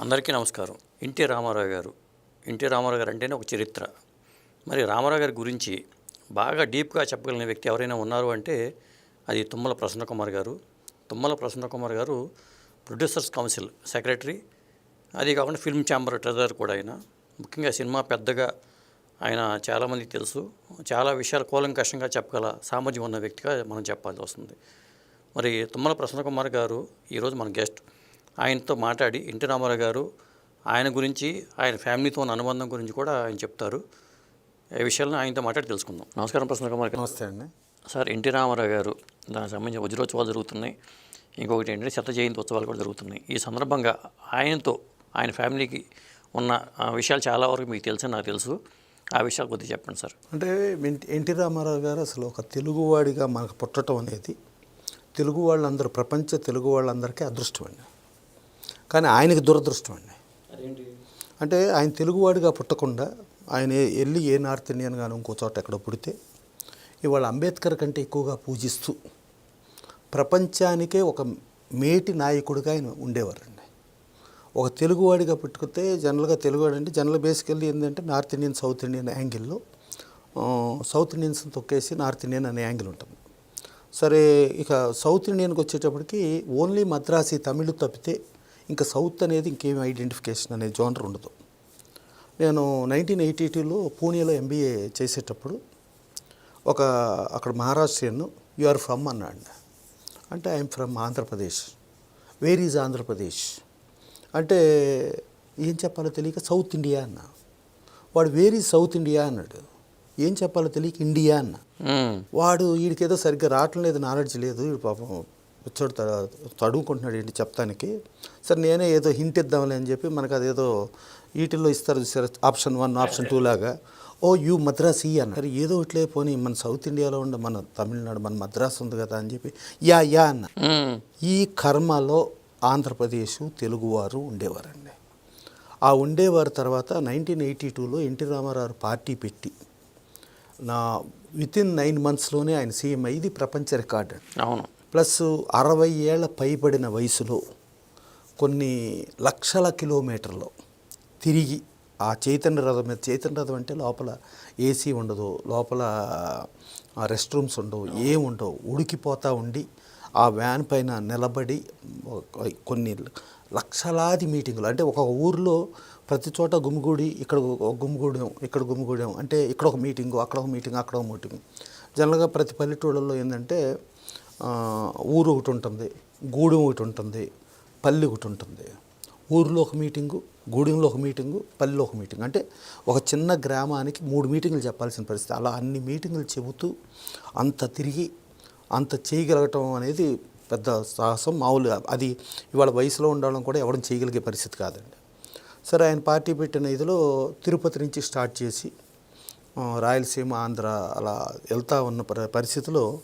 అందరికీ నమస్కారం. ఎన్టీ రామారావు గారు. ఎన్టీ రామారావు గారు అంటేనే ఒక చరిత్ర. మరి రామారావు గారి గురించి బాగా డీప్గా చెప్పగలిగిన వ్యక్తి ఎవరైనా ఉన్నారు అంటే అది తుమ్మల ప్రసన్నకుమార్ గారు. తుమ్మల ప్రసన్నకుమార్ గారు ప్రొడ్యూసర్స్ కౌన్సిల్ సెక్రటరీ. అది కాకుండా ఫిల్మ్ ఛాంబర్ ట్రెజరర్ కూడా ఆయన. ముఖ్యంగా సినిమా పెద్దగా ఆయన చాలామందికి తెలుసు. చాలా విషయాలు కూలంకషంగా చెప్పగల సామర్థ్యం ఉన్న వ్యక్తిగా మనం చెప్పాల్సి వస్తుంది. మరి తుమ్మల ప్రసన్న కుమార్ గారు ఈరోజు మన గెస్ట్. ఆయనతో మాట్లాడి ఎన్టీ రామారావు గారు ఆయన గురించి ఆయన ఫ్యామిలీతో ఉన్న అనుబంధం గురించి కూడా ఆయన చెప్తారు. ఈ విషయాలను ఆయనతో మాట్లాడి తెలుసుకుందాం. నమస్కారం ప్రసన్న కుమార్ గారు. నమస్తే అండి. సార్ ఎన్టీ రామారావు గారు దానికి సంబంధించిన వజ్రోత్సవాలు జరుగుతున్నాయి. ఇంకొకటి ఏంటంటే శత జయంతి ఉత్సవాలు కూడా జరుగుతున్నాయి. ఈ సందర్భంగా ఆయనతో ఆయన ఫ్యామిలీకి ఉన్న ఆ, విషయాలు చాలా వరకు మీకు తెలుసు నాకు తెలుసు. ఆ విషయాలు కొద్దిగా చెప్పండి సార్. అంటే ఎన్- ఎన్టీ రామారావు గారు అసలు ఒక తెలుగువాడిగా మనకు పుట్టడం అనేది తెలుగు వాళ్ళందరూ ప్రపంచ తెలుగు వాళ్ళందరికీ అదృష్టం అండి. కానీ ఆయనకి దురదృష్టం అండి. అంటే ఆయన తెలుగువాడిగా పుట్టకుండా ఆయన వెళ్ళి ఏ నార్త్ ఇండియన్ కానీ ఇంకో చోట ఎక్కడో పుడితే ఇవాళ అంబేద్కర్ కంటే ఎక్కువగా పూజిస్తూ ప్రపంచానికే ఒక మేటి నాయకుడిగా ఆయన ఉండేవారండి. ఒక తెలుగువాడిగా పుట్టుకుతే జనరల్గా తెలుగువాడు అంటే జనరల్ బేసికల్లీ ఏంటంటే నార్త్ ఇండియన్ సౌత్ ఇండియన్ యాంగిల్లో సౌత్ ఇండియన్స్ తొక్కేసి నార్త్ ఇండియన్ అనే యాంగిల్ ఉంటుంది. సరే ఇక సౌత్ ఇండియన్కి వచ్చేటప్పటికి ఓన్లీ మద్రాసి తమిళ్ తప్పితే ఇంకా సౌత్ అనేది ఇంకేం ఐడెంటిఫికేషన్ అనే జోనర్ ఉండదు. నేను నైన్టీన్ ఎయిటీ టూలో పూణేలో ఎంబీఏ చేసేటప్పుడు ఒక అక్కడ మహారాష్ట్రియన్ యు ఆర్ ఫ్రమ్ అన్నాడు. అంటే I'm from Andhra Pradesh where is Andhra Pradesh అంటే ఏం చెప్పాలో తెలియక సౌత్ ఇండియా అన్న. వాడు వేర్ ఈజ్ సౌత్ ఇండియా అన్నాడు. ఏం చెప్పాలో తెలియక ఇండియా అన్న. వాడు వీడికేదో సరిగ్గా రావటం లేదు నాలెడ్జ్ లేదు వీడు పాపం వచ్చాడు తడుముకుంటున్నాడు ఏంటి చెప్తానికి సరే నేనే ఏదో హింట్ ఇద్దాంలే అని చెప్పి మనకు అదేదో వీటిల్లో ఇస్తారు చూసారు ఆప్షన్ వన్ ఆప్షన్ టూ లాగా. ఓ యూ మద్రాసి అన్నారు ఏదో ఇట్లే పోనీ మన సౌత్ ఇండియాలో ఉండే మన తమిళనాడు మన మద్రాసు ఉంది కదా అని చెప్పి యా యా అన్న. ఈ కర్మలో ఆంధ్రప్రదేశ్ తెలుగువారు ఉండేవారండి. ఆ ఉండేవారు తర్వాత నైన్టీన్ ఎయిటీ టూలో ఎన్టీ రామారావు పార్టీ పెట్టి నా విత్ ఇన్ నైన్ మంత్స్లోనే ఆయన సీఎం ఇది ప్రపంచ రికార్డ్. అవును. ప్లస్ అరవై ఏళ్ళ పైబడిన వయసులో కొన్ని లక్షల కిలోమీటర్లు తిరిగి ఆ చైతన్య రథం మీద చైతన్య రథం అంటే లోపల ఏసీ ఉండదు లోపల రెస్ట్ రూమ్స్ ఉండవు ఏం ఉండవు. ఉడికిపోతూ ఉండి ఆ వ్యాన్ పైన నిలబడి కొన్ని లక్షలాది మీటింగులు అంటే ఒక ఊరిలో ప్రతి చోట గుమిగూడి ఇక్కడ ఒక గుమిగూడెం ఇక్కడ గుమిగూడెం అంటే ఇక్కడ ఒక మీటింగు అక్కడ ఒక మీటింగ్ అక్కడ ఒక మీటింగ్ జనరల్గా ప్రతి పల్లెటూళ్ళలో ఏంటంటే ఊరు ఒకటి ఉంటుంది గూడెం ఒకటి ఉంటుంది పల్లె ఒకటి ఉంటుంది. ఊరిలో ఒక మీటింగు గూడెంలో ఒక మీటింగు పల్లెలో ఒక మీటింగ్. అంటే ఒక చిన్న గ్రామానికి మూడు మీటింగులు చెప్పాల్సిన పరిస్థితి. అలా అన్ని మీటింగులు చెబుతూ అంత తిరిగి అంత చేయగలగటం అనేది పెద్ద సాహసం. మామూలు అది ఇవాళ వయసులో ఉండడం కూడా ఎవడం చేయగలిగే పరిస్థితి కాదండి. సరే ఆయన పార్టీ పెట్టిన ఇదిలో తిరుపతి నుంచి స్టార్ట్ చేసి రాయలసీమ ఆంధ్ర అలా వెళ్తూ ఉన్న పరి- పరిస్థితిలో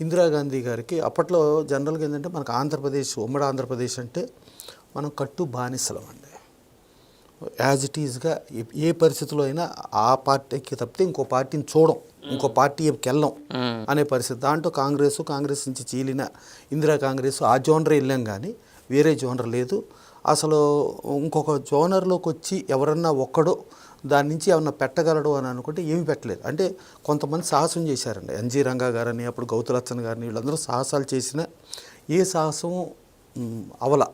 ఇందిరాగాంధీ గారికి అప్పట్లో జనరల్గా ఏంటంటే మనకు ఆంధ్రప్రదేశ్ ఉమ్మడి ఆంధ్రప్రదేశ్ అంటే మనం కట్టు బానిసలం అండి. యాజ్ ఇట్ ఈజ్గా ఏ- పరిస్థితిలో అయినా ఆ పార్టీకి తప్పితే ఇంకో పార్టీని చూడం ఇంకో పార్టీకి వెళ్ళం అనే పరిస్థితి. దాంట్లో కాంగ్రెస్ కాంగ్రెస్ నుంచి చీలిన ఇందిరా కాంగ్రెస్ ఆ జోనర్ వెళ్ళాం కానీ వేరే జోనర్ లేదు. అసలు ఇంకొక జోనర్లోకి వచ్చి ఎవరన్నా ఒక్కడో దాని నుంచి ఏమన్నా పెట్టగలడు అని అనుకుంటే ఏమి పెట్టలేదు. అంటే కొంతమంది సాహసం చేశారండి. ఎన్జీ రంగా గారని అప్పుడు గౌతులచ్చన్ గారిని వీళ్ళందరూ సాహసాలు చేసిన ఏ సాహసం అవల.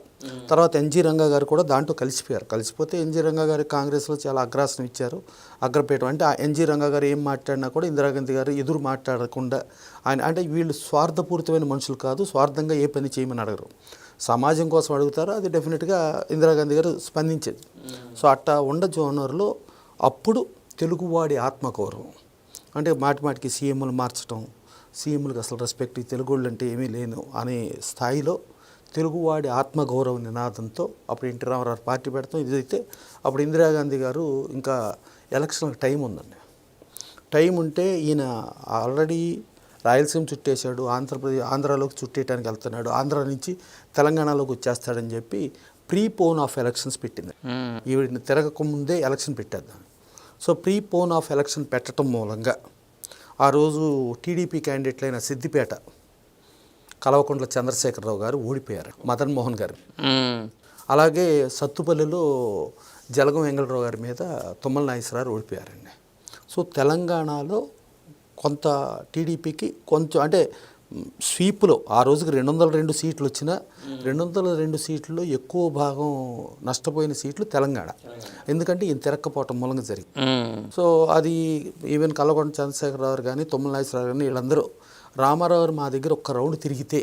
తర్వాత ఎన్జీ రంగా గారు కూడా దాంట్లో కలిసిపోయారు. కలిసిపోతే ఎన్జీ రంగా గారు కాంగ్రెస్లో చాలా అగ్రాసనం ఇచ్చారు. అగ్రపీఠం అంటే ఆ ఎన్జీ రంగా గారు ఏం మాట్లాడినా కూడా ఇందిరాగాంధీ గారు ఎదురు మాట్లాడకుండా ఆయన అంటే వీళ్ళు స్వార్థపూరితమైన మనుషులు కాదు స్వార్థంగా ఏ పని చేయమని అడగరు. సమాజం కోసం అడుగుతారో? అది డెఫినెట్గా ఇందిరాగాంధీ గారు స్పందించేది. సో అట్టా ఉండ జోనర్లో అప్పుడు తెలుగువాడి ఆత్మగౌరవం. అంటే మాటి మాటికి సీఎంలు మార్చడం సీఎంలకు అసలు రెస్పెక్ట్ తెలుగు వాళ్ళు అంటే ఏమీ లేను అనే స్థాయిలో తెలుగువాడి ఆత్మగౌరవ నినాదంతో అప్పుడు ఎన్టీ రామారావు పార్టీ పెడతాం. ఇదైతే అప్పుడు ఇందిరాగాంధీ గారు ఇంకా ఎలక్షన్కి టైం ఉందండి. టైం ఉంటే ఈయన ఆల్రెడీ రాయలసీమ చుట్టేశాడు ఆంధ్రప్రదేశ్ ఆంధ్రాలోకి చుట్టేయడానికి వెళ్తున్నాడు ఆంధ్ర నుంచి తెలంగాణలోకి వచ్చేస్తాడని చెప్పి ప్రీ పోన్ ఆఫ్ ఎలక్షన్స్ పెట్టింది మ్మ్. ఈవిడిని తిరగక ముందే ఎలక్షన్ పెట్టేద్దాం so prepone of election పెట్టడం మూలంగా ఆ రోజు టీడీపీ క్యాండిడేట్లైన సిద్దిపేట కలవకుంట్ల చంద్రశేఖరరావు గారు ఓడిపోయారు మదన్ మోహన్ గారు మ్మ్. అలాగే సత్తుపల్లిలో జలగం వెంగళరావు గారి మీద తుమ్మల నాగేశ్వరరావు ఓడిపోయారండి సో తెలంగాణలో కొంత టీడీపీకి కొంచెం అంటే స్వీప్లో ఆ రోజుకి రెండు వందల రెండు సీట్లు వచ్చినా రెండు వందల రెండు సీట్లలో ఎక్కువ భాగం నష్టపోయిన సీట్లు తెలంగాణ. ఎందుకంటే ఈయన తిరక్కపోవటం మూలంగా జరిగింది. సో అది ఈవెన్ కల్లకొండ చంద్రశేఖరరావు కానీ తుమ్మల నాగేశ్వరరావు కానీ వీళ్ళందరూ రామారావు మా దగ్గర ఒక్క రౌండ్ తిరిగితే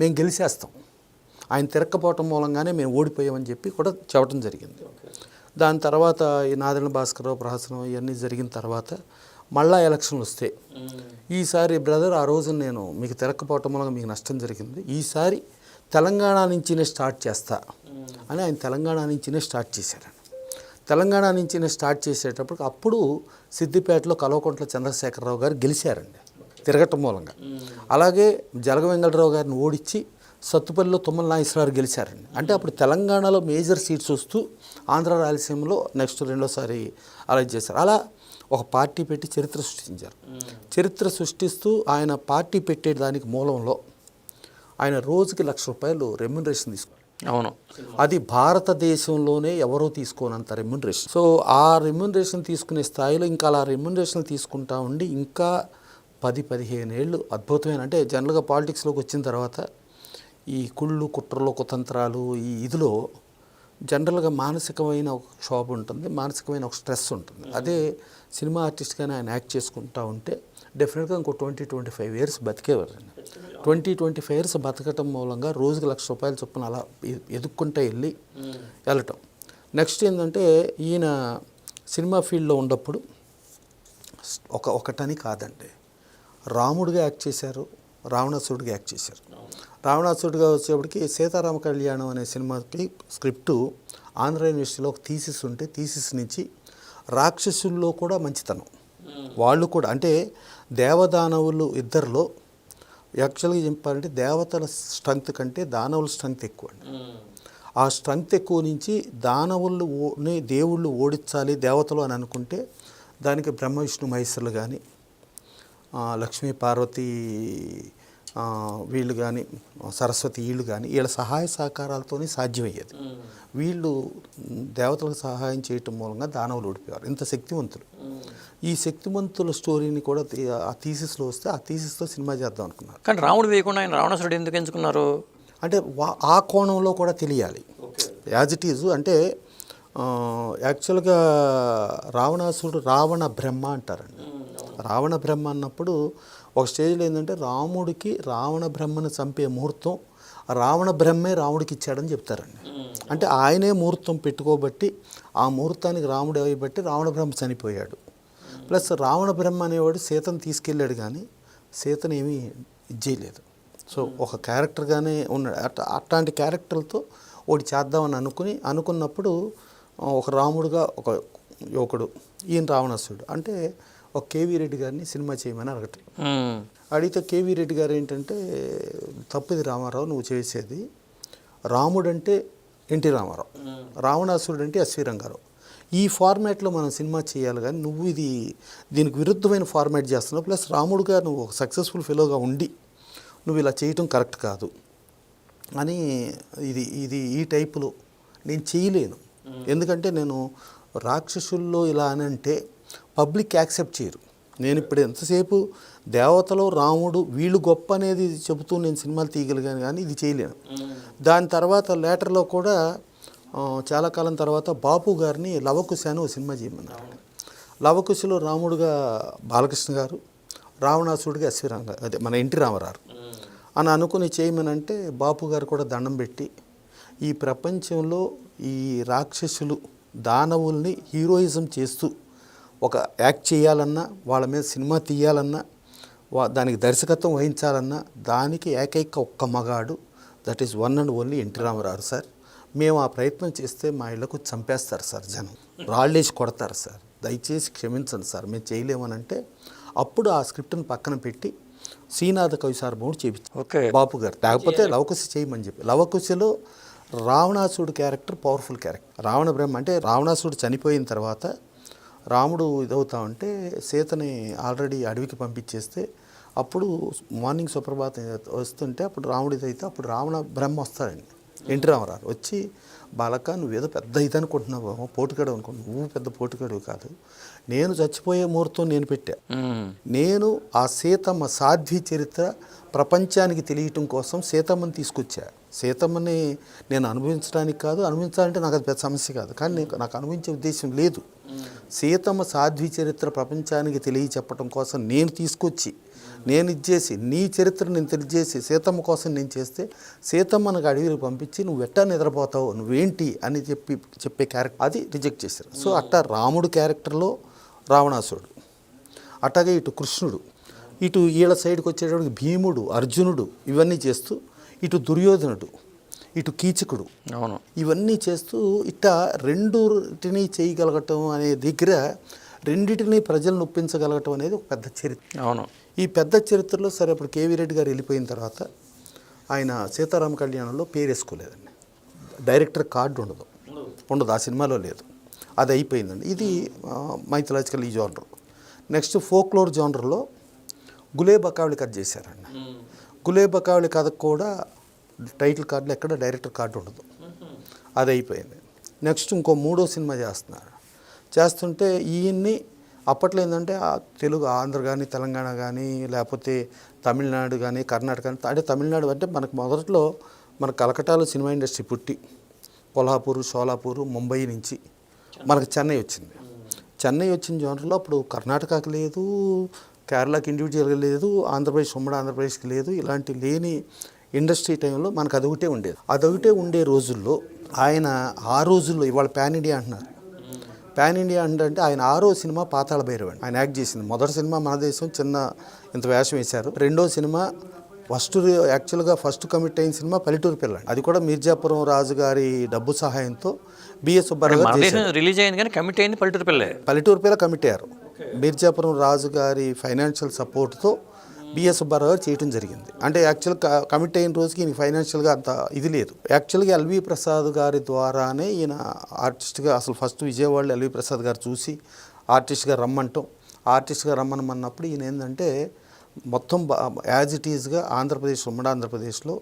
మేము గెలిచేస్తాం. ఆయన తిరక్కపోవటం మూలంగానే మేము ఓడిపోయామని చెప్పి కూడా చెప్పడం జరిగింది. దాని తర్వాత ఈ నాదెండ్ల భాస్కరరావు ప్రహసనం ఇవన్నీ జరిగిన తర్వాత మళ్ళా ఎలక్షన్లు వస్తే ఈసారి బ్రదర్ ఆ రోజు నేను మీకు తిరక్కపోవటం మూలంగా మీకు నష్టం జరిగింది. ఈసారి తెలంగాణ నుంచినే స్టార్ట్ చేస్తా అని ఆయన తెలంగాణ నుంచినే స్టార్ట్ చేశారండి తెలంగాణ నుంచినే స్టార్ట్ చేసేటప్పుడు అప్పుడు సిద్దిపేటలో కల్వకుంట్ల చంద్రశేఖరరావు గారు గెలిచారండి తిరగటం మూలంగా. అలాగే జలగ వెంకటరావు గారిని ఓడించి సత్తుపల్లిలో తుమ్మల నాగేశ్వరరావు గెలిచారండి. అంటే అప్పుడు తెలంగాణలో మేజర్ సీట్స్ వస్తూ ఆంధ్ర రాయలసీమలో నెక్స్ట్ రెండోసారి అలా చేశారు. అలా ఒక పార్టీ పెట్టి చరిత్ర సృష్టించారు. చరిత్ర సృష్టిస్తూ ఆయన పార్టీ పెట్టే దానికి మూలంలో ఆయన రోజుకి లక్ష రూపాయలు రెమ్యునరేషన్ తీసుకున్నారు అవును. అది భారతదేశంలోనే ఎవరో తీసుకోనంత రెమ్యునరేషన్. సో ఆ రెమ్యునరేషన్ తీసుకునే స్థాయిలో ఇంకా అలా రెమ్యునరేషన్ తీసుకుంటా ఉండి ఇంకా పది పదిహేను ఏళ్ళు అద్భుతమైన అంటే జనరల్గా పాలిటిక్స్లోకి వచ్చిన తర్వాత ఈ కుళ్ళు కుట్రలు కుతంత్రాలు ఈ ఇదిలో జనరల్గా మానసికమైన ఒక క్షోభ ఉంటుంది మానసికమైన ఒక స్ట్రెస్ ఉంటుంది. అదే సినిమా ఆర్టిస్ట్గానే ఆయన యాక్ట్ చేసుకుంటా ఉంటే డెఫినెట్గా ఇంకో ట్వంటీ ట్వంటీ ఫైవ్ ఇయర్స్ బతికేవారండి. ట్వంటీ ట్వంటీ ఫైవ్ ఇయర్స్ బతకటం మూలంగా రోజుకి లక్ష రూపాయల చొప్పున అలా ఎదుక్కుంటే వెళ్ళి వెళ్ళటం. నెక్స్ట్ ఏంటంటే ఈయన సినిమా ఫీల్డ్లో ఉన్నప్పుడు ఒక ఒకటని కాదండి. రాముడిగా యాక్ట్ చేశారు రావణాసురుడిగా యాక్ట్ చేశారు. రావణాసురుడిగా వచ్చేప్పటికి సీతారామ కళ్యాణం అనే సినిమాకి స్క్రిప్టు ఆంధ్ర యూనివర్సిటీలో ఒక థీసిస్ ఉంటే థీసిస్ నుంచి రాక్షసుల్లో కూడా మంచితనం. వాళ్ళు కూడా అంటే దేవదానవులు ఇద్దరిలో యాక్చువల్గా చెప్పాలంటే దేవతల స్ట్రెంగ్త్ కంటే దానవుల స్ట్రెంగ్త్ ఎక్కువ అండి. ఆ స్ట్రెంగ్త్ ఎక్కువ నుంచి దానవులు ఓ- దేవుళ్ళు ఓడించాలి దేవతలు అని అనుకుంటే దానికి బ్రహ్మ విష్ణు మహేశ్వరులు కానీ లక్ష్మీ పార్వతి వీళ్ళు కానీ సరస్వతి వీళ్ళు కానీ వీళ్ళ సహాయ సహకారాలతోనే సాధ్యమయ్యేది. వీళ్ళు దేవతలకు సహాయం చేయటం మూలంగా దానవులు ఓడిపోయారు. ఇంత శక్తివంతులు. ఈ శక్తివంతుల స్టోరీని కూడా ఆ థీసిస్లో వస్తే ఆ థీసిస్తో సినిమా చేద్దాం అనుకున్నారు. కానీ రాముడు వేయకుండా ఆయన రావణాసురుడు ఎందుకు ఎంచుకున్నారు? అంటే వా- ఆ కోణంలో కూడా తెలియాలి. యాజ్ ఇట్ ఈజ్ అంటే యాక్చువల్గా రావణాసురుడు రావణ బ్రహ్మ అంటారండి. రావణ బ్రహ్మ అన్నప్పుడు ఒక స్టేజ్లో ఏంటంటే రాముడికి రావణ బ్రహ్మను చంపే ముహూర్తం రావణ బ్రహ్మే రాముడికి ఇచ్చాడని చెప్తారండి. అంటే ఆయనే ముహూర్తం పెట్టుకోబట్టి ఆ ముహూర్తానికి రాముడు అయ్యబట్టి రావణ బ్రహ్మ చనిపోయాడు. ప్లస్ రావణ బ్రహ్మ అనేవాడు సీతను తీసుకెళ్ళాడు కానీ సీతను ఏమీ ఇచ్చేయలేదు సో ఒక క్యారెక్టర్గానే ఉన్నాడు. అట్ట అట్లాంటి క్యారెక్టర్లతో ఒకటి చేద్దామని అనుకుని అనుకున్నప్పుడు ఒక రాముడుగా ఒక యువకుడు ఈయన రావణాసుడు అంటే ఒక కేవీ రెడ్డి గారిని సినిమా చేయమని అడగటం. అడిగితే కేవీ రెడ్డి గారు ఏంటంటే తప్పిది రామారావు నువ్వు చేసేది రాముడు అంటే ఎన్టీ రామారావు రావణాసురుడు అంటే ఎస్వి రంగారావు. ఈ ఫార్మాట్లో మనం సినిమా చేయాలి కానీ నువ్వు ఇది దీనికి విరుద్ధమైన ఫార్మాట్ చేస్తున్నావు. ప్లస్ రాముడుగా నువ్వు ఒక సక్సెస్ఫుల్ ఫెలోగా ఉండి నువ్వు ఇలా చేయటం కరెక్ట్ కాదు అని ఇది ఇది ఈ టైపులో నేను చేయలేను. ఎందుకంటే నేను రాక్షసుల్లో ఇలా అని అంటే పబ్లిక్ యాక్సెప్ట్ చేయరు. నేను ఇప్పుడు ఎంతసేపు దేవతలో రాముడు వీళ్ళు గొప్ప అనేది చెబుతూ నేను సినిమాలు తీయగలిగాను కానీ ఇది చేయలేను. దాని తర్వాత లేటర్లో కూడా చాలా కాలం తర్వాత బాపు గారిని లవకుశ అని ఒక సినిమా చేయమన్నారు. లవకుశలో రాముడుగా బాలకృష్ణ గారు రావణాసుడిగా రంగ అదే మన ఎన్టీ రామారావు. అని అనుకుని చేయమనంటే బాపు గారు కూడా దండం పెట్టి ఈ ప్రపంచంలో ఈ రాక్షసులు దానవుల్ని హీరోయిజం చేస్తూ ఒక యాక్ట్ చేయాలన్నా వాళ్ళ మీద సినిమా తీయాలన్నా వా దానికి దర్శకత్వం వహించాలన్నా దానికి ఏకైక ఒక్క మగాడు that is one and only NT Rama Rao sir మేము ఆ ప్రయత్నం చేస్తే మా ఇళ్ళకు చంపేస్తారు సార్ జనం. రాళ్ళేసి కొడతారు సార్ దయచేసి క్షమించండి సార్ మేము చేయలేమనంటే అప్పుడు ఆ స్క్రిప్ట్ని పక్కన పెట్టి శ్రీనాథ కవి సార్ మూడు చేపించారు. ఓకే. బాపు గారు. లేకపోతే లవకుశ చేయమని చెప్పి. లవకుశలో రావణాసుడు character powerful character Ravana Brahma అంటే రావణాసుడు చనిపోయిన తర్వాత రాముడు ఇదవుతా ఉంటే సీతని ఆల్రెడీ అడవికి పంపించేస్తే అప్పుడు మార్నింగ్ సుప్రభాతం వస్తుంటే అప్పుడు రాముడు ఇదైతే అప్పుడు రావణ బ్రహ్మ వస్తాడండి. ఎన్టీ రామారావు వచ్చి బాలక నువ్వేదో పెద్ద ఇది అనుకుంటున్నావు పోటుగాడు అనుకుంటున్నావు. నువ్వు పెద్ద పోటుగాడు కాదు. నేను చచ్చిపోయే ముహూర్తం నేను పెట్టా. నేను ఆ సీతమ్మ సాధ్వి చరిత్ర ప్రపంచానికి తెలియటం కోసం సీతమ్మని తీసుకొచ్చా. సీతమ్మని నేను అనుభవించడానికి కాదు అనుభవించాలంటే నాకు అది పెద్ద సమస్య కాదు. కానీ నేను నాకు అనుభవించే ఉద్దేశం లేదు. సీతమ్మ సాధ్వి చరిత్ర ప్రపంచానికి తెలియ చెప్పడం కోసం నేను తీసుకొచ్చి నేను ఇచ్చేసి నీ చరిత్ర నేను తెలియజేసి సీతమ్మ కోసం నేను చేస్తే సీతమ్మ నాకు అడవికి పంపించి నువ్వు ఎట్టా నిద్రపోతావు? నువ్వేంటి? అని చెప్పి చెప్పే క్యారెక్టర్ అది రిజెక్ట్ చేశారు. సో అట్టా రాముడు క్యారెక్టర్లో రావణాసురుడు అట్లాగే ఇటు కృష్ణుడు ఇటు ఈళ్ళ సైడ్కి వచ్చేటప్పటికి భీముడు అర్జునుడు ఇవన్నీ చేస్తూ ఇటు దుర్యోధనుడు ఇటు కీచకుడు అవును. ఇవన్నీ చేస్తూ ఇట్ట రెండుటిని చేయగలగటం అనే దగ్గర రెండిటిని ప్రజలను ఒప్పించగలగటం అనేది ఒక పెద్ద చరిత్ర. అవును. ఈ పెద్ద చరిత్రలో సరే అప్పుడు కేవీ రెడ్డి గారు వెళ్ళిపోయిన తర్వాత ఆయన సీతారామ కళ్యాణంలో పేరు వేసుకోలేదండి. డైరెక్టర్ కార్డు ఉండదు. ఉండదు ఆ సినిమాలో లేదు. అది అయిపోయిందండి. ఇది మైథలాజికల్ ఈ జానర్. నెక్స్ట్ ఫోక్లోర్ జానర్లో గులే బకావళి కథ చేశారండి. గులే బకావళి కథకు కూడా టైటిల్ కార్డులో ఎక్కడ డైరెక్టర్ కార్డు ఉండదు. అది అయిపోయింది నెక్స్ట్ ఇంకో మూడో సినిమా చేస్తున్నారు. చేస్తుంటే ఈయన్ని అప్పట్లో ఏంటంటే తెలుగు ఆంధ్ర కానీ తెలంగాణ కానీ లేకపోతే తమిళనాడు కానీ కర్ణాటక కానీ అంటే తమిళనాడు అంటే మనకు మొదట్లో మన కలకటాలో సినిమా ఇండస్ట్రీ పుట్టి కొల్హాపూర్ షోలాపూర్ ముంబై నుంచి మనకు చెన్నై వచ్చింది. చెన్నై వచ్చిన జోనర్లో అప్పుడు కర్ణాటకకు లేదు కేరళకి ఇండివిజువల్గా లేదు ఆంధ్రప్రదేశ్ ఉమ్మడి ఆంధ్రప్రదేశ్కి లేదు ఇలాంటి లేని ఇండస్ట్రీ టైంలో మనకు అదొకటే ఉండేది. అదొకటే ఉండే రోజుల్లో ఆయన ఆ రోజుల్లో ఇవాళ పాన్ ఇండియా అంటున్నారు. పాన్ ఇండియా అంటే ఆయన ఆరో సినిమా పాతాళ భైరవ్ ఆయన యాక్ట్ చేసింది. మొదటి సినిమా మన దేశం చిన్న ఇంత వేషం వేశారు. రెండో సినిమా ఫస్ట్ యాక్చువల్గా ఫస్ట్ కమిట్ అయిన సినిమా పల్లెటూరు పిల్ల అది కూడా మీర్జాపురం రాజు గారి డబ్బు సహాయంతో బిఎస్ సుబ్బారావు రిలీజ్ అయింది కానీ కమిట్ అయింది పల్లెటూరు పిల్లే పల్లెటూరు పిల్ల కమిట్ అయ్యారు. మీర్జాపురం రాజు గారి ఫైనాన్షియల్ సపోర్ట్తో బిఎస్ సుబ్బారావు గారు చేయడం జరిగింది. అంటే యాక్చువల్ కమిట్ అయిన రోజుకి ఈయన ఫైనాన్షియల్గా అంత ఇది లేదు. యాక్చువల్గా ఎల్వి ప్రసాద్ గారి ద్వారానే ఈయన ఆర్టిస్ట్గా అసలు ఫస్ట్ విజయవాడలో ఎల్వి ప్రసాద్ గారు చూసి ఆర్టిస్ట్గా రమ్మంటాం. ఆర్టిస్ట్గా రమ్మనమన్నప్పుడు ఈయన ఏంటంటే మొత్తం యాజ్ ఇట్ ఈజ్గా ఆంధ్రప్రదేశ్ ఉమ్మడి ఆంధ్రప్రదేశ్లో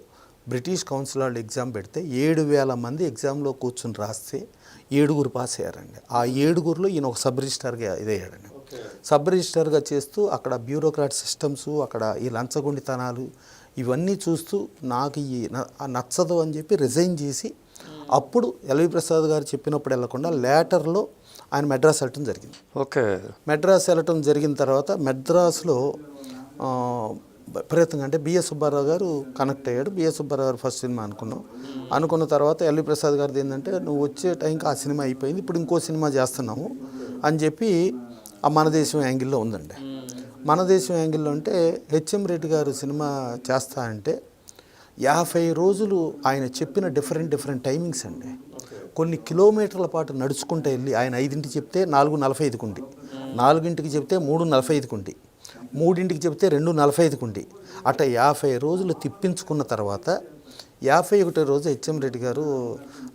బ్రిటిష్ కౌన్సిల్ వాళ్ళు ఎగ్జామ్ పెడితే ఏడు వేల మంది ఎగ్జామ్లో కూర్చుని రాస్తే ఏడుగురు పాస్ అయ్యారండి. ఆ ఏడుగురులో ఈయన ఒక సబ్ రిజిస్టర్గా ఇదయ్యాడండి. సబ్ రిజిస్టర్గా చేస్తూ అక్కడ బ్యూరోక్రాట్ సిస్టమ్స్ అక్కడ ఈ లంచగొండితనాలు ఇవన్నీ చూస్తూ నాకు ఈ నచ్చదు అని చెప్పి రిజైన్ చేసి అప్పుడు ఎల్వి ప్రసాద్ గారు చెప్పినప్పుడు వెళ్ళకుండా లేటర్లో ఆయన మెడ్రాస్ వెళ్ళటం జరిగింది. ఓకే. మెడ్రాస్ వెళ్ళటం జరిగిన తర్వాత మెడ్రాస్లో ప్రయత్నం అంటే బిఎస్ సుబ్బారావు గారు కనెక్ట్ అయ్యాడు. బిఎస్ సుబ్బారావు గారు ఫస్ట్ సినిమా అనుకున్నాం. అనుకున్న తర్వాత ఎల్వి ప్రసాద్ గారిది ఏంటంటే నువ్వు వచ్చే టైంకి ఆ సినిమా అయిపోయింది ఇప్పుడు ఇంకో సినిమా చేస్తున్నాము అని చెప్పి ఆ మన దేశం యాంగిల్లో ఉందండి. మన దేశం యాంగిల్లో అంటే హెచ్ఎం రెడ్డి గారు సినిమా చేస్తా అంటే యాభై రోజులు ఆయన చెప్పిన డిఫరెంట్ డిఫరెంట్ టైమింగ్స్ అండి. కొన్ని కిలోమీటర్ల పాటు నడుచుకుంటూ వెళ్ళి ఆయన ఐదింటికి చెప్తే నాలుగు నలభై ఐదుకుండి నాలుగింటికి చెప్తే మూడు నలభై ఐదుకుండి మూడింటికి చెబితే రెండు నలభై ఐదుకు ఉండి. అట్లా యాభై రోజులు తిప్పించుకున్న తర్వాత యాభై ఒకటో రోజు హెచ్ఎం రెడ్డి గారు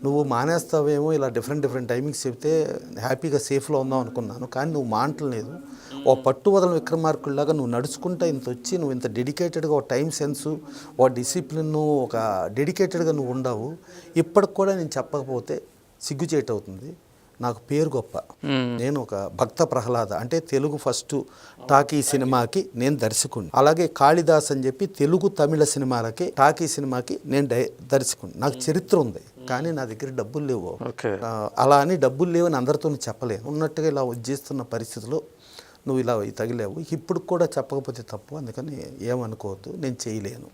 నువ్వు మానేస్తావేమో ఇలా డిఫరెంట్ డిఫరెంట్ టైమింగ్స్ చెప్తే హ్యాపీగా సేఫ్లో ఉందాం అనుకున్నాను కానీ నువ్వు మాంటలేదు. ఓ పట్టు వదల విక్రమార్కుల్లాగా నువ్వు నడుచుకుంటా ఇంత వచ్చి నువ్వు ఇంత డెడికేటెడ్గా ఒక టైం సెన్సు ఓ డిసిప్లిన్ ఒక డెడికేటెడ్గా నువ్వు ఉండవు. ఇప్పటికి కూడా నేను చెప్పకపోతే సిగ్గుచేటు అవుతుంది నాకు పేరు గొప్ప. నేను ఒక భక్త ప్రహ్లాద. అంటే తెలుగు ఫస్ట్ టాకీ సినిమాకి నేను దర్శకుని అలాగే కాళిదాస్ అని చెప్పి తెలుగు తమిళ సినిమాలకి టాకీ సినిమాకి నేను డై దర్శకుని నాకు చరిత్ర ఉంది. కానీ నా దగ్గర డబ్బులు లేవు. అలా అని డబ్బులు లేవని అందరితో చెప్పలేను. ఉన్నట్టుగా ఇలా ఉజ్జేస్తున్న పరిస్థితిలో నువ్వు ఇలా తగిలేవు. ఇప్పుడు కూడా చెప్పకపోతే తప్పు. అందుకని ఏమనుకోవద్దు. నేను చేయలేను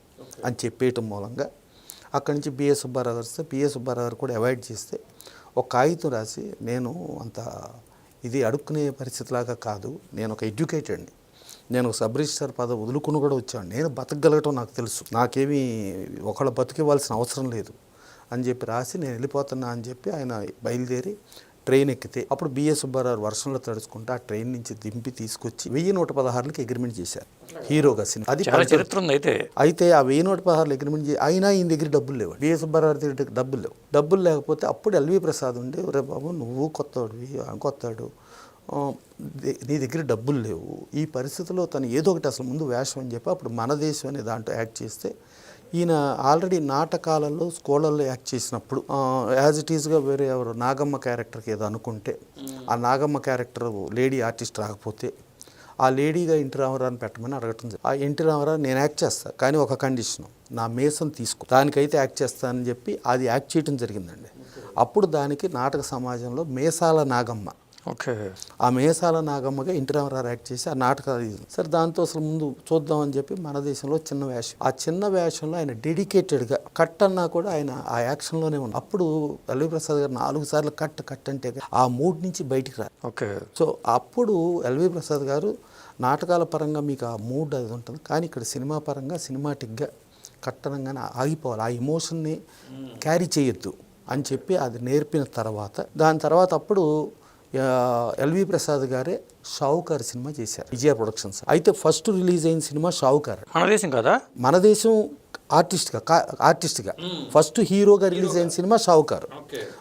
అని చెప్పేయటం మూలంగా అక్కడి నుంచి బిఎస్ సుబ్బారావు గారు వస్తే బిఎస్ సుబ్బారావు గారు కూడా అవాయిడ్ చేస్తే ఒక కాగితం రాసి నేను అంత ఇది అడుక్కునే పరిస్థితిలాగా కాదు. నేను ఒక ఎడ్యుకేటెడ్ని. నేను ఒక సబ్ రిజిస్టర్ పదవి వదులుకుని కూడా వచ్చాను. నేను బతకగలగటం నాకు తెలుసు. నాకేమీ ఒకళ్ళు బతికివ్వాల్సిన అవసరం లేదు. అని చెప్పి రాసి నేను వెళ్ళిపోతున్నా అని చెప్పి ఆయన బయలుదేరి ట్రైన్ ఎక్కితే అప్పుడు బిఎస్ సుబ్బారావు వర్షంలో తడుచుకుంటే ఆ ట్రైన్ నుంచి దింపి తీసుకొచ్చి వెయ్యి నూట పదహారులకి అగ్రిమెంట్ చేశారు. హీరోగా సినిమా. అది చాలా చరిత్ర ఉంది అయితే. అయితే ఆ వెయ్యి నూట పదహారులు అగ్రిమెంట్ చేసి అయినా ఈయన దగ్గర డబ్బులు లేవు. బిఎస్ సుబ్బారావు దగ్గర డబ్బులు లేవు. డబ్బులు లేకపోతే అప్పుడు ఎల్వి ప్రసాద్ ఉండి రే బాబు నువ్వు కొత్తవాడివి కొత్తాడు. నీ దగ్గర డబ్బులు లేవు. ఈ పరిస్థితిలో తను ఏదో ఒకటి అసలు ముందు వేషం అని చెప్పి అప్పుడు మన దేశం అనే దాంట్లో యాక్ట్ చేస్తే ఈయన ఆల్రెడీ నాటకాలలో స్కూళ్ళల్లో యాక్ట్ చేసినప్పుడు యాజ్ ఇట్ ఈస్గా వేరే ఎవరు నాగమ్మ క్యారెక్టర్కి ఏదో అనుకుంటే ఆ నాగమ్మ క్యారెక్టర్ లేడీ ఆర్టిస్ట్ రాకపోతే ఆ లేడీగా ఎన్టీ రామారావుని పెట్టమని అడగటం ఆ ఎన్టీ రామారావు నేను యాక్ట్ చేస్తాను కానీ ఒక కండిషన్ నా మేసం తీసుకో దానికైతే యాక్ట్ చేస్తానని చెప్పి అది యాక్ట్ చేయడం జరిగిందండి. అప్పుడు దానికి నాటక సమాజంలో మేసాల నాగమ్మ ఓకే. ఆ మేసాల నాగమ్మగా ఎన్టీ రామారావు యాక్ట్ చేసి ఆ నాటకాలు. సరే దాంతో అసలు ముందు చూద్దామని చెప్పి మన దేశంలో చిన్న వేషం. ఆ చిన్న వేషంలో ఆయన డెడికేటెడ్గా కట్ అన్నా కూడా ఆయన ఆ యాక్షన్లోనే ఉన్నాడు అప్పుడు ఎల్వి ప్రసాద్ గారు నాలుగు సార్లు కట్ కట్ అంటే ఆ మూడ్ నుంచి బయటికి రా ఓకే. సో అప్పుడు ఎల్వి ప్రసాద్ గారు నాటకాల పరంగా మీకు ఆ మూడ్ అది ఉంటుంది. కానీ ఇక్కడ సినిమా పరంగా సినిమాటిక్గా కట్టనంగానే ఆగిపోవాలి. ఆ ఎమోషన్ని క్యారీ చేయొద్దు అని చెప్పి అది నేర్పిన తర్వాత దాని తర్వాత అప్పుడు ఎల్వి ప్రసాద్ గారే షావుకార్ సినిమా చేశారు విజయ ప్రొడక్షన్స్. అయితే ఫస్ట్ రిలీజ్ అయిన సినిమా షావుకార్. మన దేశం కదా? మన దేశం ఆర్టిస్ట్గా ఆర్టిస్ట్గా ఫస్ట్ హీరోగా రిలీజ్ అయిన సినిమా షావుకారు.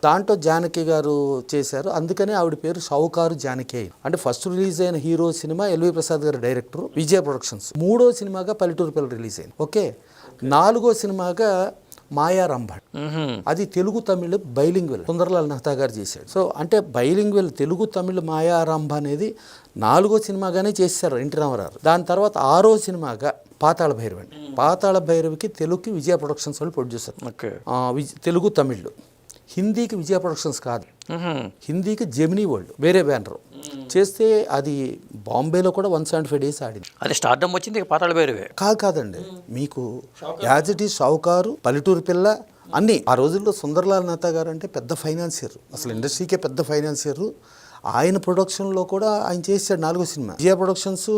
దాంట్లో జానకి గారు చేశారు అందుకనే ఆవిడ పేరు షావుకారు జానకి. అంటే ఫస్ట్ రిలీజ్ అయిన హీరో సినిమా ఎల్వి ప్రసాద్ గారు డైరెక్టర్ విజయ ప్రొడక్షన్స్. మూడో సినిమాగా పల్లెటూరు పిల్లలు రిలీజ్ అయింది ఓకే. నాలుగో సినిమాగా మాయా రంభట్ మ్మ్హ్మ్. అది తెలుగు తమిళ్ బైలింగ్వెల్ సుందరలాల్ మెహతా గారు చేశాడు. సో అంటే బైలింగ్వెల్ తెలుగు తమిళ్ మాయారంభ అనేది నాలుగో సినిమాగానే చేశారు ఎన్టీ రామారావు. దాని తర్వాత ఆరో సినిమాగా పాతాళ భైరవి అండి పాతాళ భైరవికి తెలుగుకి విజయ ప్రొడక్షన్స్ వాళ్ళు ప్రొడ్యూసర్ ఓకే. తెలుగు తమిళ్ హిందీకి విజయ ప్రొడక్షన్స్ కాదు. హిందీకి జెమినీ వరల్డ్ వేరే బ్యానర్. చేస్తే అది బాంబేలో కూడా వన్ సెవెంటీ ఫైవ్ డేస్ ఆడింది. అది స్టార్డమ్ వచ్చింది పాతాళ భైరవే కాదు కాదండి మీకు యాజ్ ఇట్ ఈస్ షావుకారు పల్లెటూరు పిల్ల అన్నీ. ఆ రోజుల్లో సుందర్లాల్ నేతా గారు అంటే పెద్ద ఫైనాన్సియర్. అసలు ఇండస్ట్రీకే పెద్ద ఫైనాన్సియర్. ఆయన ప్రొడక్షన్లో కూడా ఆయన చేశాడు నాలుగో సినిమా. విజయ ప్రొడక్షన్స్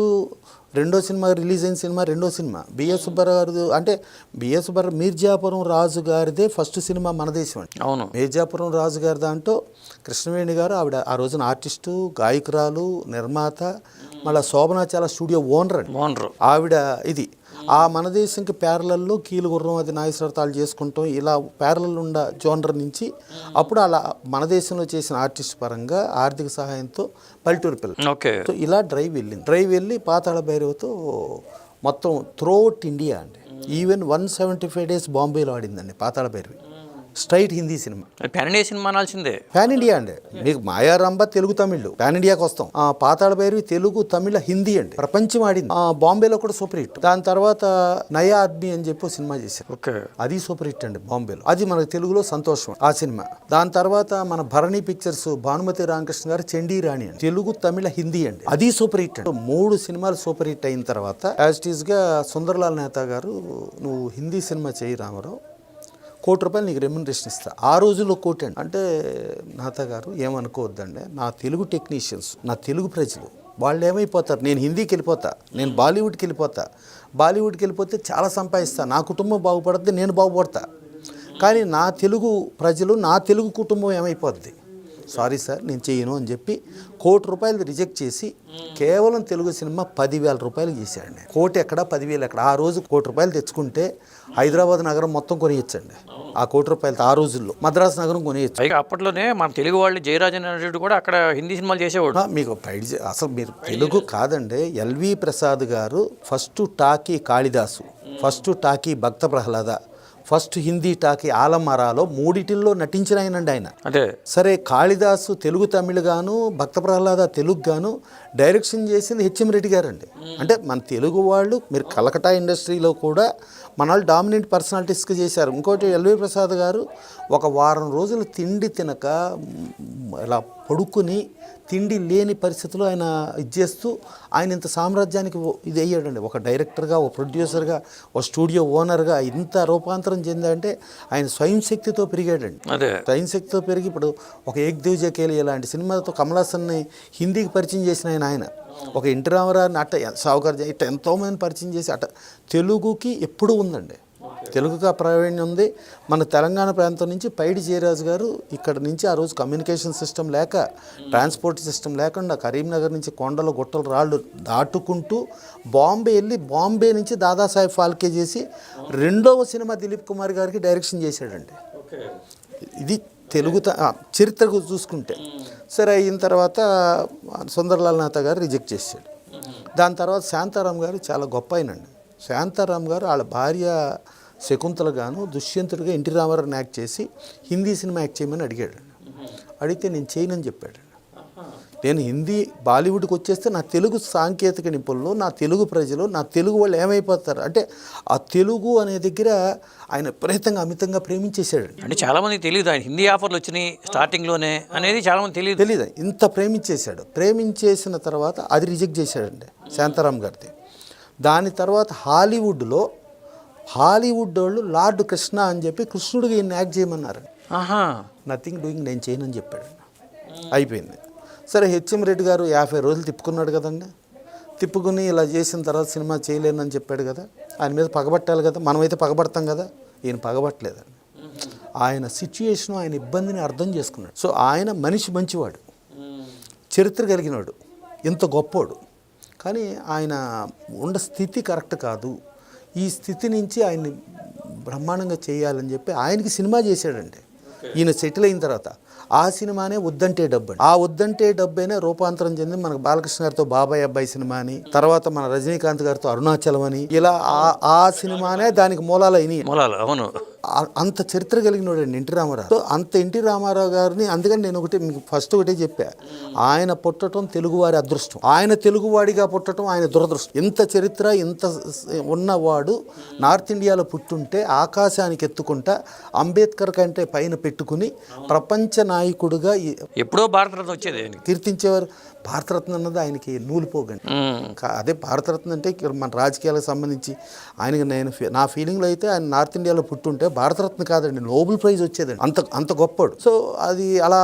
రెండో సినిమా రిలీజ్ అయిన సినిమా రెండో సినిమా. బిఎస్ సుబ్బారావు గారు అంటే బిఎస్ సుబ్బారావు మీర్జాపురం రాజు గారిదే ఫస్ట్ సినిమా మన దేశం అండి. అవును. మేజాపురం రాజు గారి దాంట్లో కృష్ణవేణి గారు ఆవిడ ఆ రోజున ఆర్టిస్టు గాయకురాలు నిర్మాత మళ్ళీ శోభనాచాల స్టూడియో ఓనర్ అండి. బాగుండ్రు ఆవిడ ఇది. ఆ మన దేశంకి పేరలల్లో కీలు గుర్రం అది నాయసరతాలు చేసుకుంటాం. ఇలా పేరలల్ ఉండ జోనర్ నుంచి అప్పుడు అలా మన దేశంలో చేసిన ఆర్టిస్ట్ పరంగా ఆర్థిక సహాయంతో పల్లెటూరు పిల్ల ఓకే. సో ఇలా డ్రైవ్ వెళ్ళింది. డ్రైవ్ వెళ్ళి పాతాళ భైరవతో మొత్తం త్రోఅవుట్ ఇండియా అండి. Even one seventy five days బాంబేలో ఆడిందండి Pathala Bhairavi. Straight Hindi cinema. Pan India cinema అనాల్సిందే. Pan India అండి. మీకు మాయారంభ తెలుగు తమిళ్. పాన్ ఇండియాకి వస్తాం. ఆ పాతాళ భైరవి తెలుగు తమిళ హిందీ అండి. ప్రపంచం ఆడింది. ఆ బాంబేలో కూడా సూపర్ హిట్ దాని తర్వాత నయా ఆద్మీ అని చెప్పి సినిమా చేశారు. ఓకే. అది సూపర్ హిట్ అండి బాంబేలో. అది మనకు తెలుగులో సంతోషం ఆ సినిమా. దాని తర్వాత మన భరణి పిక్చర్స్ భానుమతి రామకృష్ణ గారు చండీ రాణి అండి. తెలుగు తమిళ హిందీ అండి. అది సూపర్ హిట్ అండి. మూడు సినిమాలు సూపర్ హిట్ అయిన తర్వాత యాజ్ ఇట్ ఈస్గా సుందర్లాల్ నేతా గారు నువ్వు హిందీ సినిమా చేయి రామారావు. కోటి రూపాయలు నీకు రెమ్యునరేషన్ ఇస్తా. ఆ రోజుల్లో కోటి అండి. అంటే నాతా గారు ఏమనుకోవద్దండి నా తెలుగు టెక్నీషియన్స్ నా తెలుగు ప్రజలు వాళ్ళు ఏమైపోతారు? నేను హిందీకి వెళ్ళిపోతా నేను బాలీవుడ్కి వెళ్ళిపోతా. బాలీవుడ్కి వెళ్ళిపోతే చాలా సంపాదిస్తా. నా కుటుంబం బాగుపడుతుంది నేను బాగుపడతా. కానీ నా తెలుగు ప్రజలు నా తెలుగు కుటుంబం ఏమైపోద్ది? సారీ సార్ నేను చేయను అని చెప్పి కోటి రూపాయలు రిజెక్ట్ చేసి కేవలం తెలుగు సినిమా పదివేల రూపాయలు చేశాడండి కోటి ఎక్కడ పదివేలు ఎక్కడ. ఆ రోజు కోటి రూపాయలు తెచ్చుకుంటే హైదరాబాద్ నగరం మొత్తం కొనియచ్చండి. ఆ కోటి రూపాయలతో ఆ రోజుల్లో మద్రాసు నగరం కొనియచ్చు. పైగా అప్పట్లోనే మన తెలుగు వాళ్ళు జయరాజన్ కూడా అక్కడ హిందీ సినిమాలు చేసేవాడు. మీకు అసలు మీరు తెలుగు కాదండి. ఎల్వి ప్రసాద్ గారు first talkie Kalidasu first talkie Bhakta Prahlada first Hindi talkie ఆలమరాలో మూడిటిల్లో నటించిన ఆయనండి ఆయన. అదే సరే కాళిదాసు తెలుగు తమిళ్ గాను భక్త ప్రహ్లాద తెలుగు గాను డైరెక్షన్ చేసింది హెచ్ఎం రెడ్డి గారండి. అంటే మన తెలుగు వాళ్ళు మీరు కలకటా ఇండస్ట్రీలో కూడా మన వాళ్ళు డామినెంట్ పర్సనాలిటీస్గా చేశారు. ఇంకోటి ఎల్వి ప్రసాద్ గారు ఒక వారం రోజులు తిండి తినక ఇలా పడుకుని తిండి లేని పరిస్థితిలో ఆయన ఇది చేస్తూ ఆయన ఇంత సామ్రాజ్యానికి ఇది అయ్యాడండి. ఒక డైరెక్టర్గా ఒక ప్రొడ్యూసర్గా ఒక స్టూడియో ఓనర్గా ఇంత రూపాంతరం చెందంటే ఆయన స్వయం శక్తితో పెరిగాడండి. అదే. స్వయం శక్తితో పెరిగి ఇప్పుడు ఒక ఏక్ దేవ్ జకేలి ఇలాంటి సినిమాలతో కమల్ హాసన్ని హిందీకి పరిచయం చేసిన ఆయన ఆయన. ఒక ఇంటి రామారావుని అట్ట సావుకారు ఇట్ట ఎంతోమంది పరిచయం చేసి అట్ట తెలుగుకి ఎప్పుడూ ఉందండి. తెలుగుకి ఆ ప్రావీణ్యం ఉంది. మన తెలంగాణ ప్రాంతం నుంచి పైడి జయరాజు గారు ఇక్కడ నుంచి ఆ రోజు కమ్యూనికేషన్ సిస్టమ్ లేక ట్రాన్స్పోర్ట్ సిస్టమ్ లేకుండా కరీంనగర్ నుంచి కొండలు గుట్టలు రాళ్ళు దాటుకుంటూ బాంబే వెళ్ళి బాంబే నుంచి దాదాసాహెబ్ ఫాల్కే చేసి రెండవ సినిమా దిలీప్ కుమార్ గారికి డైరెక్షన్ చేశాడండి. ఇది తెలుగు చరిత్రకు చూసుకుంటే. సరే అయిన తర్వాత సుందర్లాల్ నాథ గారు రిజెక్ట్ చేశాడు. దాని తర్వాత శాంతారాం గారు చాలా గొప్ప ఆయనండి. శాంతారాం గారు వాళ్ళ భార్య శకుంతల గాను దుష్యంతుడిగా ఎన్టీ రామారావుని యాక్ట్ చేసి హిందీ సినిమా యాక్ట్ చేయమని అడిగాడు. అడిగితే నేను చేయనని చెప్పాడు. నేను హిందీ బాలీవుడ్కి వచ్చేస్తే నా తెలుగు సాంకేతిక నిపుణులు నా తెలుగు ప్రజలు నా తెలుగు వాళ్ళు ఏమైపోతారు? అంటే ఆ తెలుగు అనే దగ్గర ఆయన విపరీతంగా అమితంగా ప్రేమించేశాడు. అంటే చాలామందికి తెలియదు ఆయన హిందీ ఆఫర్లు వచ్చినాయి స్టార్టింగ్లోనే అనేది చాలామంది తెలియదు తెలీదు. ఇంత ప్రేమించేశాడు. ప్రేమించేసిన తర్వాత అది రిజెక్ట్ చేశాడండి శాంతారాం గారిది. దాని తర్వాత హాలీవుడ్లో హాలీవుడ్ వాళ్ళు లార్డ్ కృష్ణ అని చెప్పి కృష్ణుడిగా ఈయన యాక్ట్ చేయమన్నారు. ఆహా. నథింగ్ డూయింగ్ నేను చేయనని చెప్పాడు. అయిపోయింది. సరే హెచ్ఎం రెడ్డి గారు యాభై రోజులు తిప్పుకున్నాడు కదండి. తిప్పుకుని ఇలా చేసిన తర్వాత సినిమా చేయలేనని చెప్పాడు కదా. ఆయన మీద పగబట్టాలి కదా. మనమైతే పగబడతాం కదా. ఈయన పగబట్టలేదండి. ఆయన సిచ్యుయేషన్ ఆయన ఇబ్బందిని అర్థం చేసుకున్నాడు. సో ఆయన మనిషి మంచివాడు. చరిత్ర కలిగినవాడు ఇంత గొప్పోడు. కానీ ఆయన ఉన్న స్థితి కరెక్ట్ కాదు. ఈ స్థితి నుంచి ఆయన్ని బ్రహ్మాండంగా చేయాలని చెప్పి ఆయనకి సినిమా చేశాడండి ఈయన సెటిల్ అయిన తర్వాత ఆ సినిమానే వద్దంటే డబ్బు ఆ వద్దంటే డబ్బైనే రూపాంతరం చెంది మనకు బాలకృష్ణ గారితో బాబాయ్ అబ్బాయి సినిమా అని తర్వాత మన రజనీకాంత్ గారితో అరుణాచలం అని ఇలా ఆ- ఆ సినిమానే దానికి మూలాలు అయినాయి. మూలాలు అవును. అంత చరిత్ర కలిగినోడు ఎన్టీ రామారావు. సో అంత ఎన్టీ రామారావు గారిని అందుకని నేను ఒకటి మీకు ఫస్ట్ ఒకటే చెప్పా. ఆయన పుట్టడం తెలుగువారి అదృష్టం. ఆయన తెలుగువాడిగా పుట్టడం ఆయన దురదృష్టం. ఇంత చరిత్ర ఇంత ఉన్నవాడు నార్త్ ఇండియాలో పుట్టుంటే ఆకాశానికి ఎత్తుకుంటా అంబేద్కర్ కంటే పైన పెట్టుకుని ప్రపంచ నాయకుడిగా ఎప్పుడో భారతరత్న వచ్చేది కీర్తించేవారు. భారతరత్న అన్నది ఆయనకి నూలిపోగండి అదే భారతరత్న అంటే మన రాజకీయాలకు సంబంధించి ఆయనకి నేను నా ఫీలింగ్లో అయితే ఆయన నార్త్ ఇండియాలో పుట్టుంటే భారతరత్న కాదండి నోబెల్ ప్రైజ్ వచ్చేదండి. అంత అంత గొప్పడు. సో అది అలా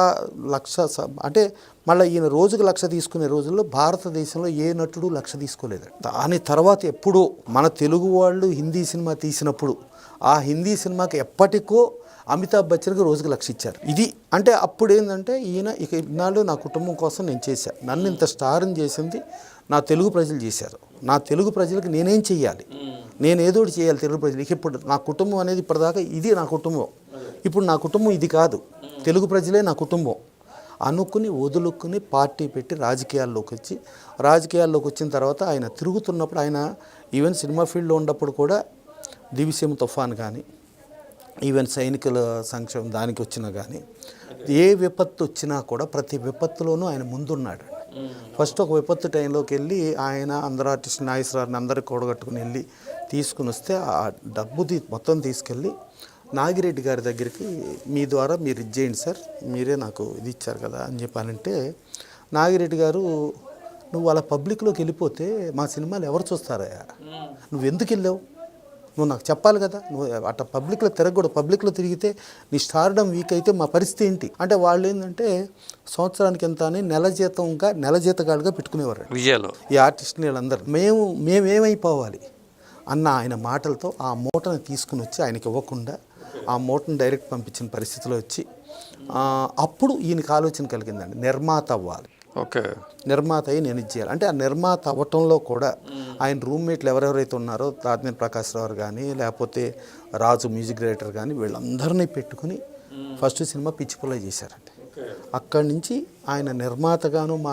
లక్ష అంటే మళ్ళీ ఈయన రోజుకు లక్ష తీసుకునే రోజుల్లో భారతదేశంలో ఏ నటుడు లక్ష తీసుకోలేదు దాని తర్వాత ఎప్పుడో మన తెలుగు వాళ్ళు హిందీ సినిమా తీసినప్పుడు ఆ హిందీ సినిమాకి ఎప్పటికో అమితాబ్ బచ్చన్కి రోజుకి లక్ష ఇచ్చారు. ఇది అంటే అప్పుడు ఏంటంటే ఈయన ఇక ఇన్నాళ్ళు నా కుటుంబం కోసం నేను చేశాను నన్ను ఇంత స్టార్ని చేసింది నా తెలుగు ప్రజలు చేశారు. నా తెలుగు ప్రజలకు నేనేం చెయ్యాలి? నేను ఏదో చేయాలి తెలుగు ప్రజలకి. ఇప్పుడు నా కుటుంబం అనేది ఇప్పటిదాకా ఇది నా కుటుంబం. ఇప్పుడు నా కుటుంబం ఇది కాదు. తెలుగు ప్రజలే నా కుటుంబం. అనుకుని వదులుకుని పార్టీ పెట్టి రాజకీయాల్లోకి వచ్చి రాజకీయాల్లోకి వచ్చిన తర్వాత ఆయన తిరుగుతున్నప్పుడు ఆయన ఈవెన్ సినిమా ఫీల్డ్లో ఉన్నప్పుడు కూడా దివిసీమ తుఫాన్ కానీ ఈవెన్ సైనికుల సంక్షేమం దానికి వచ్చినా కానీ ఏ విపత్తు వచ్చినా కూడా ప్రతి విపత్తులోనూ ఆయన ముందున్నాడు. ఫస్ట్ ఒక విపత్తు టైంలోకి వెళ్ళి ఆయన అందరూ ఆర్టిస్ట్ నాగేశ్వరాన్ని అందరికి కూడగట్టుకుని వెళ్ళి తీసుకుని వస్తే ఆ డబ్బు తీ- మొత్తం తీసుకెళ్ళి నాగిరెడ్డి గారి దగ్గరికి మీ ద్వారా మీరు ఇది చేయండి సార్ మీరే నాకు ఇది ఇచ్చారు కదా అని చెప్పానంటే నాగిరెడ్డి గారు నువ్వు అలా పబ్లిక్లోకి వెళ్ళిపోతే మా సినిమాలు ఎవరు చూస్తారయ్యా? నువ్వు ఎందుకు వెళ్ళావు? నువ్వు నాకు చెప్పాలి కదా. నువ్వు అట్లా పబ్లిక్లో తిరగకూడదు. పబ్లిక్లో తిరిగితే నీ స్టార్డమ్ వీక్ అయితే మా పరిస్థితి ఏంటి? అంటే వాళ్ళు ఏంటంటే సంవత్సరానికి ఎంత అని నెల జీతంగా నెల జీతగాలుగా పెట్టుకునేవారు విజయాలు. ఈ ఆర్టిస్ట్ని వీళ్ళందరూ. మేము మేమేమైపోవాలి? అన్న ఆయన మాటలతో ఆ మూటను తీసుకుని వచ్చి ఆయనకి ఇవ్వకుండా ఆ మూటను డైరెక్ట్ పంపించిన పరిస్థితిలో వచ్చి అప్పుడు ఈయనకి ఆలోచన కలిగిందండి. నిర్మాత అవ్వాలి. ఓకే. నిర్మాత అయి నేను ఇది చేయాలి. అంటే ఆ నిర్మాత అవ్వటంలో కూడా ఆయన రూమ్మేట్లు ఎవరెవరైతే ఉన్నారో తాజ్మీర్ ప్రకాష్ రావు కానీ లేకపోతే రాజు మ్యూజిక్ డైరెక్టర్ కానీ వీళ్ళందరినీ పెట్టుకుని ఫస్ట్ సినిమా పిచ్చి పుల్ల చేశారండి. అక్కడి నుంచి ఆయన నిర్మాతగాను మా